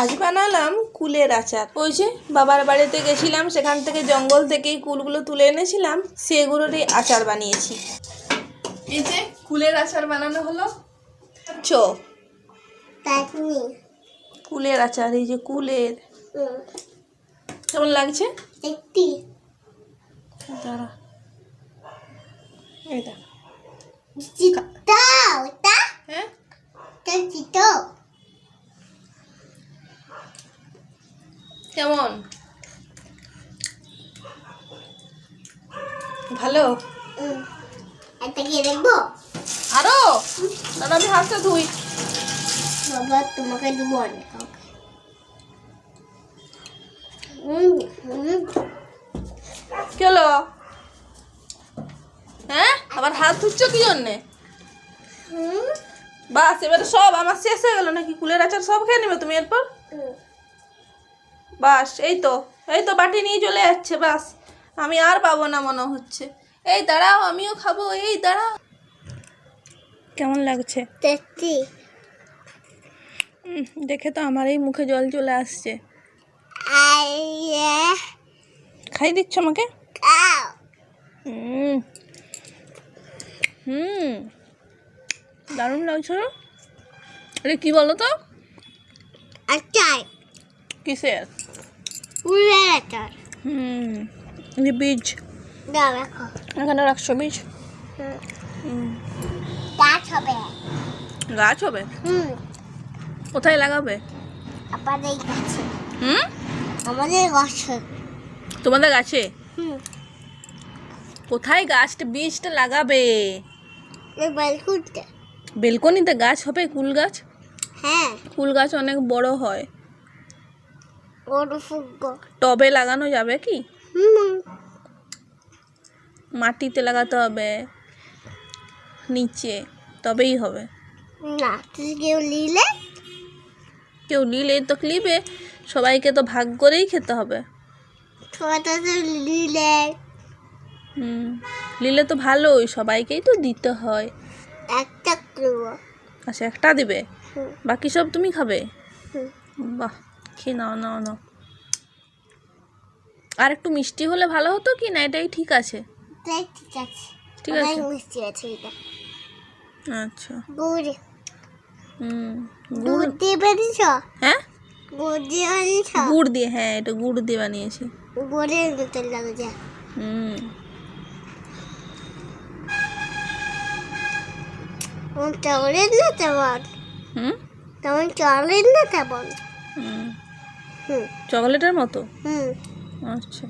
আজ বানালাম কুলের আচার। ওই যে বাবার বাড়িতে গেছিলাম সেখান থেকে জঙ্গল থেকেই কুলগুলো তুলে এনেছিলাম সেগুলোরই আচার বানিয়েছি। এই যে কুলের আচার বানানো হলো। চো। চাটনি। কুলের আচার এই যে কুলের। কেমন লাগছে? একটি দাঁড়া। এই ওটা? হ্যাঁ তা চিতো কেমন? ভালো? দেখব? আরও? দাদা আমি হাতটা ধুই। বাবা তোমাকে দেবো অনেক কি হলো? হ্যাঁ? আবার হাত ধুচ্ছ কি জন্যে? হুম বাস এবারে সব আমার শেষ হয়ে গেল নাকি? কুলের আচার সব খেয়ে নেবে তুমি এরপর? বাস এই তো এই তো বাটি নিয়ে চলে যাচ্ছে বাস। আমি আর পাবো না মনে হচ্ছে। এই দাঁড়াও আমিও খাব এই দাঁড়াও। কেমন লাগছে? টেস্টি। দেখে তো আমার এই মুখে জল চলে আসছে। আইয়ে খাই দিচ্ছ আমাকে? হুম। দারুণ লাগছে আরে কি বলো তো? আচার কিসের? হুম বীজ। দাও রাখো। এখানে রাখছো বীজ? গাছ হবে। গাছ হবে? হুম। কোথায় লাগাবে? আমাদের গাছে। হুম? আমাদের গাছে। তোমাদের গাছে? হুম। কোথায় গাছটা বীজটা লাগাবে? বেলকনিতে গাছ হবে কুল গাছ? হ্যাঁ। কুল গাছ অনেক বড় হয়। টবে লাগানো যাবে কি? মাটিতে লাগাতে হবে নিচে তবেই হবে। না কেউ নিলে? কেউ নিলে তো নিবে সবাইকে তো ভাগ করেই খেতে হবে। হুম নিলে তো ভালোই সবাইকেই তো দিতে হয়। একটা আচ্ছা একটা দিবে? বাকি সব তুমি খাবে? বাহ। খেয়ে নাও নাও নাও আর একটু মিষ্টি হলে ভালো হতো কি? না এটাই ঠিক আছে। ঠিক আছে। ঠিক আছে। মিষ্টি আছে এটা। আচ্ছা। গুড়। হুম গুড় দিয়ে বানিয়েছ? হ্যাঁ? গুড় দিয়ে বানিয়েছ? গুড় দিয়ে হ্যাঁ এটা গুড় দিয়ে বানিয়েছি। গুড়ের হুম। তেমন চলেন না তেমন? হুম? তেমন চলেন না তেমন? হুম। হুম। চকলেটের মতো? হুম। আচ্ছা।